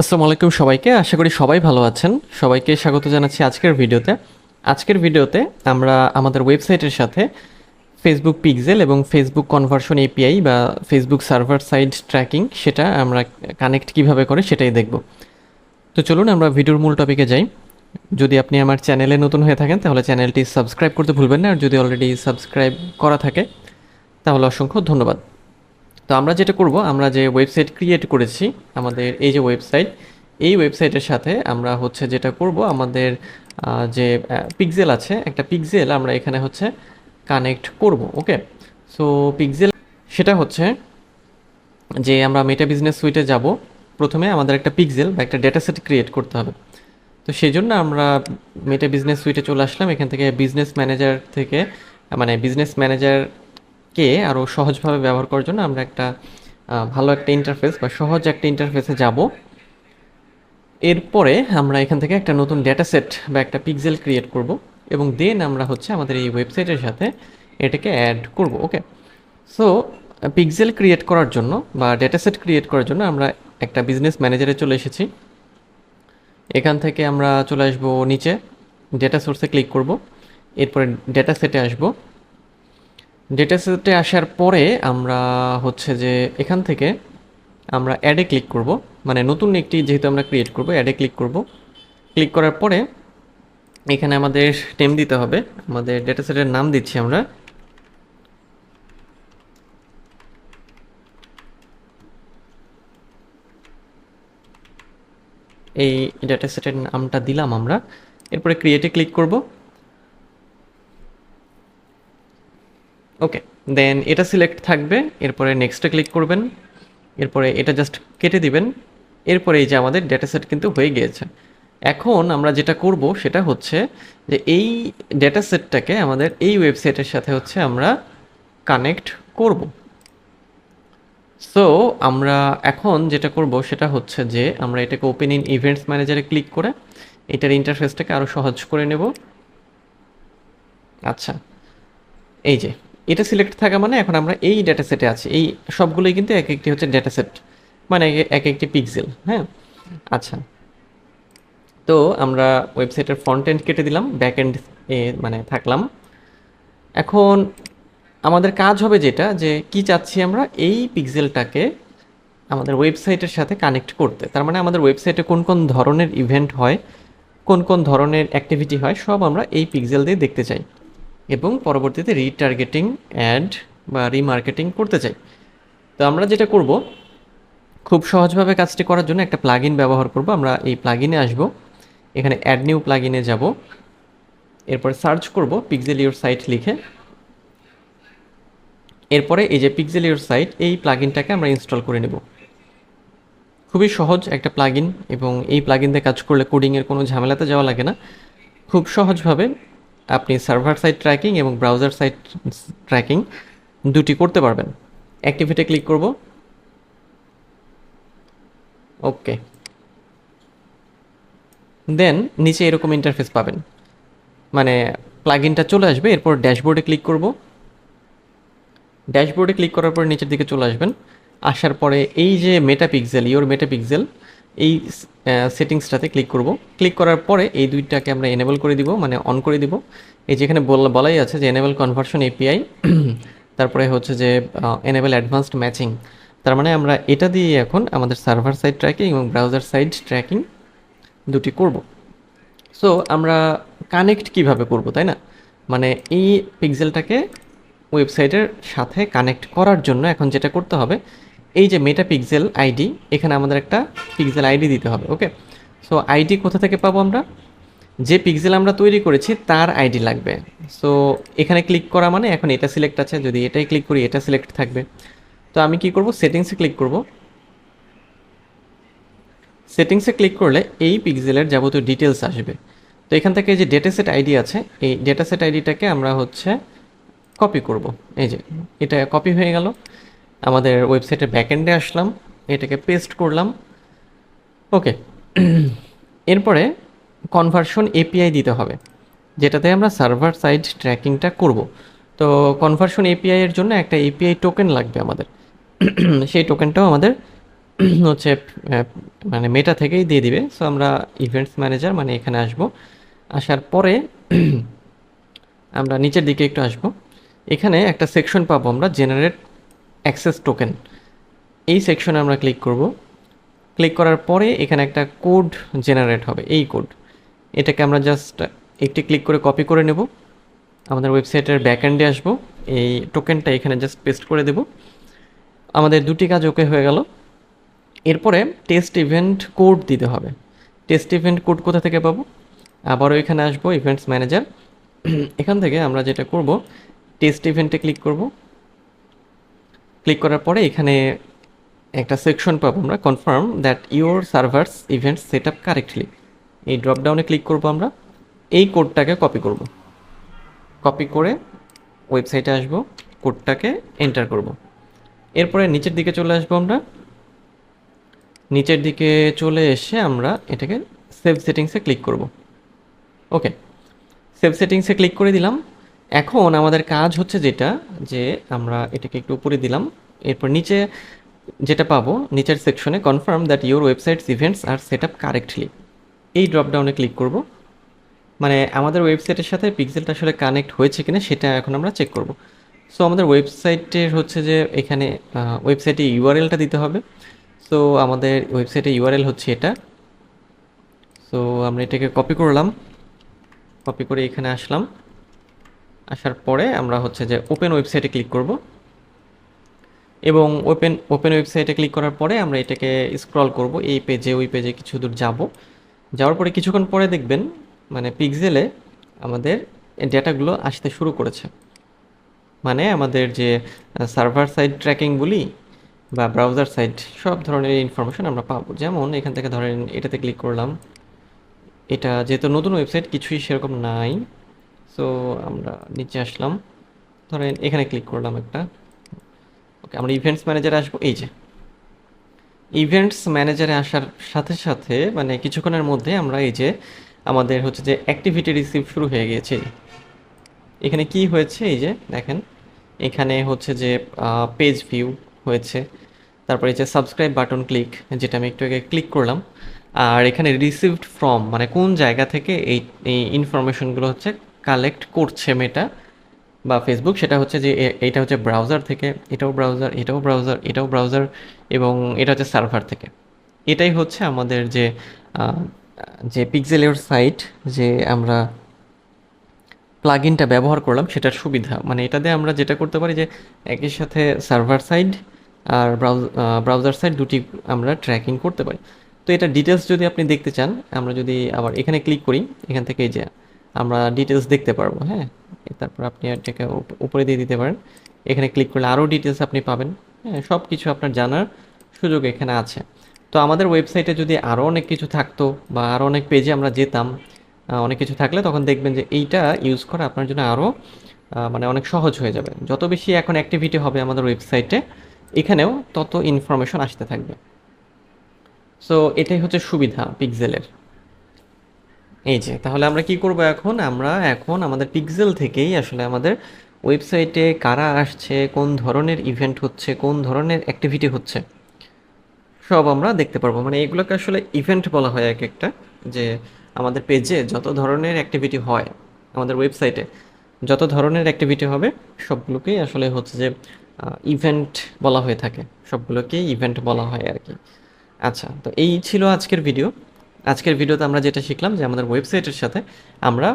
আসসালামু আলাইকুম সবাইকে, আশা করি সবাই ভালো আছেন। সবাইকে স্বাগত জানাচ্ছি আজকের ভিডিওতে। আজকের ভিডিওতে আমরা আমাদের ওয়েবসাইটের সাথে ফেসবুক পিক্সেল এবং ফেসবুক কনভার্সন এপিআই বা ফেসবুক সার্ভার সাইড ট্র্যাকিং সেটা আমরা কানেক্ট কীভাবে করে সেটাই দেখব। তো চলুন আমরা ভিডিওর মূল টপিকে যাই। যদি আপনি আমার চ্যানেলে নতুন হয়ে থাকেন, তাহলে চ্যানেলটি সাবস্ক্রাইব করতে ভুলবেন না। আর যদি অলরেডি সাবস্ক্রাইব করা থাকে, তাহলে অসংখ্য ধন্যবাদ। তো আমরা যেটা করব, আমরা যে ওয়েবসাইট ক্রিয়েট করেছি, আমাদের এই যে ওয়েবসাইট এই ওয়েবসাইটের সাথে আমরা হচ্ছে যেটা করব, আমাদের যে পিক্সেল আছে, একটা পিক্সেল আমরা এখানে হচ্ছে কানেক্ট করব ওকে সো পিক্সেল সেটা হচ্ছে যে আমরা মেটা বিজনেস সুইটে যাব, প্রথমে আমাদের একটা পিক্সেল বা একটা ডেটা সেট ক্রিয়েট করতে হবে। তো সেই জন্য আমরা মেটা বিজনেস সুইটে চলে আসলাম, এখান থেকে বিজনেস ম্যানেজার থেকে মানে বিজনেস ম্যানেজারকে আরও সহজভাবে ব্যবহার করার জন্য আমরা একটা ভালো একটা ইন্টারফেস বা সহজ একটা ইন্টারফেসে যাব। এরপরে আমরা এখান থেকে একটা নতুন ডেটা সেট বা একটা পিক্সেল ক্রিয়েট করব এবং দেন আমরা হচ্ছে আমাদের এই ওয়েবসাইটের সাথে এটাকে অ্যাড করব ওকে সো পিক্সেল ক্রিয়েট করার জন্য বা ডেটা সেট ক্রিয়েট করার জন্য আমরা একটা বিজনেস ম্যানেজারে চলে এসেছি। এখান থেকে আমরা চলে আসব নিচে ডেটা সোর্সে ক্লিক করব। এরপরে ডেটা সেটে আসব। ডেটা সেটে আসার পরে আমরা হচ্ছে যে এখান থেকে আমরা অ্যাডে ক্লিক করব। মানে নতুন একটি যেহেতু আমরা ক্রিয়েট করব অ্যাডে ক্লিক করব। ক্লিক করার পরে এখানে আমাদের টেম দিতে হবে। আমাদের ডেটা সেটের নাম দিচ্ছি আমরা। এই ডেটা সেটের নামটা দিলাম আমরা। এরপরে ক্রিয়েটে ক্লিক করব। ওকে দেন এটা সিলেক্ট থাকবে, এরপরে নেক্সটে ক্লিক করবেন, এরপরে এটা জাস্ট কেটে দিবেন, এরপরে এই যে আমাদের ডেটা সেট কিন্তু হয়ে গিয়েছে। এখন আমরা যেটা করব সেটা হচ্ছে যে এই ডেটা সেটটাকে আমাদের এই ওয়েবসাইটের সাথে হচ্ছে আমরা কানেক্ট করব। সো আমরা এখন যেটা করব সেটা হচ্ছে যে আমরা এটাকে ওপেন ইন ইভেন্টস ম্যানেজারে ক্লিক করে এটার ইন্টারফেসটাকে আরও সহজ করে নেব। আচ্ছা এই যে এটা সিলেক্ট থাকা মানে এখন আমরা এই ডেটা সেটে আছি। এই সবগুলোই কিন্তু এক একটি হচ্ছে ডেটা সেট মানে এক- এক একটি পিক্সেল হ্যাঁ? আচ্ছা। তো আমরা ওয়েবসাইটের ফ্রন্ট এন্ড কেটে দিলাম ব্যাক এন্ড এ মানে থাকলাম। এখন আমাদের কাজ হবে যেটা, যে কি চাচ্ছি আমরা? এই পিক্সেলটাকে আমাদের ওয়েবসাইটের সাথে কানেক্ট করতে। তার মানে আমাদের ওয়েবসাইটে কোন কোন ধরনের ইভেন্ট হয়, কোন কোন ধরনের অ্যাক্টিভিটি হয়, সব আমরা এই পিক্সেল দিয়ে দেখতে চাই। এবং পরবর্তীতে রিটার্গেটিং অ্যাড বা রিমার্কেটিং করতে চাই। তো আমরা যেটা করব, খুব সহজভাবে কাজটি করার জন্য একটা প্লাগইন ব্যবহার করব। আমরা এই প্লাগইনে আসব, এখানে অ্যাড নিউ প্লাগইনে যাব, এরপরে সার্চ করব পিক্সেল ইউর সাইট লিখে। এরপরে এই যে পিক্সেল ইউর সাইট এই প্লাগইনটাকে আমরা ইনস্টল করে নেব। খুবই সহজ একটা প্লাগইন এবং এই দিয়ে কাজ করলে কোডিংয়ের কোনো ঝামেলাতে যাওয়া লাগে না। খুব সহজভাবে আপনি সার্ভার সাইট ট্র্যাকিং এবং ব্রাউজার সাইট ট্র্যাকিং দুটি করতে পারবেন। অ্যাক্টিভিটি ক্লিক করব। ওকে দেন নিচে এরকম ইন্টারফেস পাবেন। মানে প্লাগইনটা চলে আসবে, এরপর ড্যাশবোর্ডে ক্লিক করব। ড্যাশবোর্ডে ক্লিক করার পর নিচের দিকে চলে আসবেন। আসার পরে এই যে Meta pixel your Meta pixel এই সেটিংসটাতে ক্লিক করব। ক্লিক করার পরে এই দুইটাকে আমরা এনেবল করে দিব মানে অন করে দিব। এই যেখানে বল- বলাই আছে যে এনেবল কনভার্সন এপিআই তারপরে হচ্ছে যে এনেবল অ্যাডভান্সড ম্যাচিং তার মানে আমরা এটা দিয়ে এখন আমাদের সার্ভার সাইড ট্র্যাকিং এবং ব্রাউজার সাইড ট্র্যাকিং দুটি করব। সো আমরা কানেক্ট কীভাবে করব, তাই না? মানে এই পিক্সেলটাকে ওয়েবসাইটের সাথে কানেক্ট করার জন্য এখন যেটা করতে হবে এই যে মেটা পিক্সেল আইডি এখানে আমাদের একটা পিক্সেল আইডি দিতে হবে ওকে সো আইডি কোথা থেকে পাবো আমরা? যে পিক্সেল আমরা তৈরি করেছি, তার আইডি লাগবে। সো এখানে ক্লিক করা মানে এখন এটা সিলেক্ট আছে, যদি এটাই ক্লিক করি, এটা সিলেক্ট থাকবে। তো আমি কি করব? সেটিংসে ক্লিক করব। সেটিংসে ক্লিক করলে এই পিক্সেলের যাবতীয় ডিটেলস আসবে। তো এখান থেকে যে ডেটা সেট আইডি আছে, এই ডেটা সেট আইডিটাকে আমরা হচ্ছে কপি করব। এই যে, এটা কপি হয়ে গেল। আমাদের ওয়েবসাইটের ব্যাকএন্ডে আসলাম, এটাকে পেস্ট করলাম ওকে এরপরে কনভার্সন এপিআই দিতে হবে, যেটাতে আমরা সার্ভার সাইড ট্র্যাকিংটা করব। তো কনভার্সন এপিআই এর জন্য একটা এপিআই টোকেন লাগবে আমাদের। সেই টোকেনটাও আমাদের হচ্ছে মানে মেটা থেকেই দিয়ে দিবে। সো আমরা ইভেন্টস ম্যানেজার মানে এখানে আসব। আসার পরে আমরা নিচের দিকে একটু আসব। এখানে একটা সেকশন পাবো আমরা জেনারেট অ্যাক্সেস টোকেন। এই সেকশনে আমরা ক্লিক করব। ক্লিক করার পরে এখানে একটা কোড জেনারেট হবে, এই কোড। এটাকে আমরা জাস্ট একটি ক্লিক করে কপি করে নেব। আমাদের ওয়েবসাইটের ব্যাকএন্ডে আসব। এই টোকেনটা এখানে জাস্ট পেস্ট করে দেব। আমাদের দুটি কাজ ওকে হয়ে গেল। এরপরে টেস্ট ইভেন্ট কোড দিতে হবে। টেস্ট ইভেন্ট কোড কোথা থেকে পাবো? আবারও এখানে আসব ইভেন্টস ম্যানেজার এখান থেকে আমরা যেটা করব টেস্ট ইভেন্টে ক্লিক করব। ক্লিক করার পরে এখানে একটা সেকশন পাবো আমরা confirm that your servers events set up correctly এই ড্রপডাউনে ক্লিক করব আমরা, এই কোডটাকে কপি করব। কপি করে ওয়েবসাইটে আসব কোডটাকে এন্টার করব। এরপরে নিচের দিকে চলে আসব আমরা। নিচের দিকে চলে এসে আমরা এটাকে সেভ সেটিংসে ক্লিক করব। ওকে সেভ সেটিংসে ক্লিক করে দিলাম। এখন আমাদের কাজ হচ্ছে যেটা, যে আমরা এটাকে একটু উপরে দিলাম। এরপর নিচে যেটা পাবো, নিচের সেকশনে confirm that your websites events are set up correctly এই ড্রপডাউনে ক্লিক করব। মানে আমাদের ওয়েবসাইটের সাথে পিক্সেলটা আসলে কানেক্ট হয়েছে কিনা সেটা এখন আমরা চেক করব। সো আমাদের ওয়েবসাইটের হচ্ছে যে এখানে ওয়েবসাইটে ইউআরএলটা দিতে হবে। সো আমাদের ওয়েবসাইটে ইউআরএল হচ্ছে এটা। সো আমরা এটাকে কপি করলাম। কপি করে এখানে আসলাম। আসার পরে আমরা হচ্ছে যে ওপেন ওয়েবসাইটে ক্লিক করব। এবং ওপেন ওপেন ওয়েবসাইটে ক্লিক করার পরে আমরা এটাকে স্ক্রল করব। এই পেজে ওই পেজে কিছু দূর যাব। যাওয়ার পরে কিছুক্ষণ পরে দেখবেন মানে পিক্সেলে আমাদের ডেটাগুলো আসতে শুরু করেছে। মানে আমাদের যে সার্ভার সাইড ট্র্যাকিং বলি বা ব্রাউজার সাইড সব ধরনের ইনফরমেশন আমরা পাবো। যেমন এখান থেকে ধরেন এটাতে ক্লিক করলাম। এটা যেহেতু নতুন ওয়েবসাইট কিছুই সেরকম নাই। সো আমরা নিচে আসলাম। ধরেন এখানে ক্লিক করলাম একটা। ওকে আমরা ইভেন্টস ম্যানেজারে আসব। এই যে। ইভেন্টস ম্যানেজারে আসার সাথে সাথে মানে কিছুক্ষণের মধ্যে আমরা এই যে আমাদের হচ্ছে যে অ্যাক্টিভিটি রিসিভ শুরু হয়ে গিয়েছে। এখানে কি হয়েছে? এই যে দেখেন, এখানে হচ্ছে যে পেজ ভিউ হয়েছে। তারপরে যে সাবস্ক্রাইব বাটন ক্লিক যেটা আমি একটু আগে ক্লিক করলাম। আর এখানে রিসিভড ফ্রম মানে কোন জায়গা থেকে এই এই ইনফরমেশনগুলো হচ্ছে কালেক্ট করছে মেটা বা ফেসবুক সেটা হচ্ছে যে এ- এইটা হচ্ছে ব্রাউজার থেকে, এটাও ব্রাউজার এটাও ব্রাউজার এটাও ব্রাউজার এবং এটা হচ্ছে সার্ভার থেকে। এটাই হচ্ছে আমাদের যে যে পিক্সেলের সাইট যে আমরা প্লাগ ইনটা ব্যবহার করলাম, সেটার সুবিধা। মানে এটা দিয়ে আমরা যেটা করতে পারি যে, একই সাথে সার্ভার সাইড আর ব্রাউজার সাইড দুটি আমরা ট্র্যাকিং করতে পারি। তো এটা ডিটেলস যদি আপনি দেখতে চান, আমরা যদি আবার এখানে ক্লিক করি, এখান থেকে এই যে আমরা ডিটেলস দেখতে পারব হ্যাঁ? তারপর আপনি এটাকে উপরে দিয়ে দিতে পারেন। এখানে ক্লিক করলে আরও ডিটেলস আপনি পাবেন হ্যাঁ? সব কিছু আপনার জানার সুযোগ এখানে আছে। তো আমাদের ওয়েবসাইটে যদি আরও অনেক কিছু থাকতো বা আরও অনেক পেজে আমরা যেতাম অনেক কিছু থাকলে তখন দেখবেন যে এইটা ইউজ করা আপনার জন্য আরও মানে অনেক সহজ হয়ে যাবে। যত বেশি এখন অ্যাক্টিভিটি হবে আমাদের ওয়েবসাইটে এখানেও তত ইনফরমেশন আসতে থাকবে। সো এটাই হচ্ছে সুবিধা পিক্সেলের এই যে, তাহলে আমরা কি করব এখন? আমরা এখন আমাদের পিক্সেল থেকেই আসলে আমাদের ওয়েবসাইটে কারা আসছে, কোন ধরনের ইভেন্ট হচ্ছে, কোন ধরনের অ্যাক্টিভিটি হচ্ছে, সব আমরা দেখতে পারব। মানে এগুলোকে আসলে ইভেন্ট বলা হয় এক একটা, যে আমাদের পেজে যত ধরনের অ্যাক্টিভিটি হয় আমাদের ওয়েবসাইটে যত ধরনের অ্যাক্টিভিটি হবে, সবগুলোকেই আসলে হচ্ছে যে ইভেন্ট বলা হয়ে থাকে। সবগুলোকেই ইভেন্ট বলা হয় আর কি। আচ্ছা তো এই ছিল আজকের ভিডিও আজকের ভিডিওতে আমরা যেটা শিখলাম যে আমাদের ওয়েবসাইটের সাথে আমরা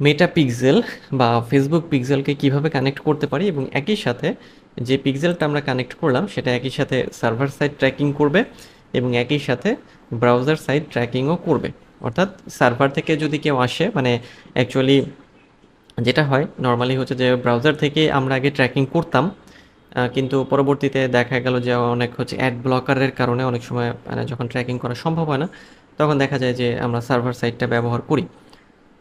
মেটা পিক্সেল বা ফেসবুক পিক্সেলকে কীভাবে কানেক্ট করতে পারি এবং একই সাথে যে পিক্সেলটা আমরা কানেক্ট করলাম, সেটা একই সাথে সার্ভার সাইড ট্র্যাকিং করবে এবং একই সাথে ব্রাউজার সাইড ট্র্যাকিংও করবে। অর্থাৎ সার্ভার থেকে যদি কেউ আসে মানে অ্যাকচুয়ালি যেটা হয় নর্মালি হচ্ছে যে ব্রাউজার থেকে আমরা আগে ট্র্যাকিং করতাম কিন্তু পরবর্তীতে দেখা গেল যে অনেক হচ্ছে অ্যাড ব্লকারের কারণে অনেক সময় মানে যখন ট্র্যাকিং করা সম্ভব হয় না তখন দেখা যায় যে আমরা সার্ভার সাইটটা ব্যবহার করি।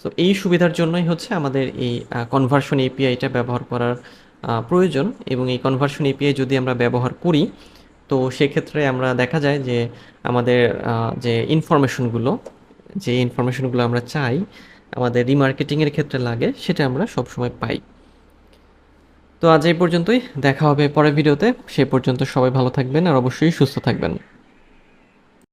সো এই সুবিধার জন্যই হচ্ছে আমাদের এই কনভার্সন এপিআইটা ব্যবহার করার প্রয়োজন এবং এই কনভার্সন এপিআই যদি আমরা ব্যবহার করি, তো সেক্ষেত্রে আমরা দেখা যায় যে আমাদের যে ইনফরমেশনগুলো যে ইনফরমেশনগুলো আমরা চাই, আমাদের রিমার্কেটিংয়ের ক্ষেত্রে লাগে, সেটা আমরা সবসময় পাই। তো আজ এই পর্যন্তই, দেখা হবে পরের ভিডিওতে, সে পর্যন্ত সবাই ভালো থাকবেন আর অবশ্যই সুস্থ থাকবেন।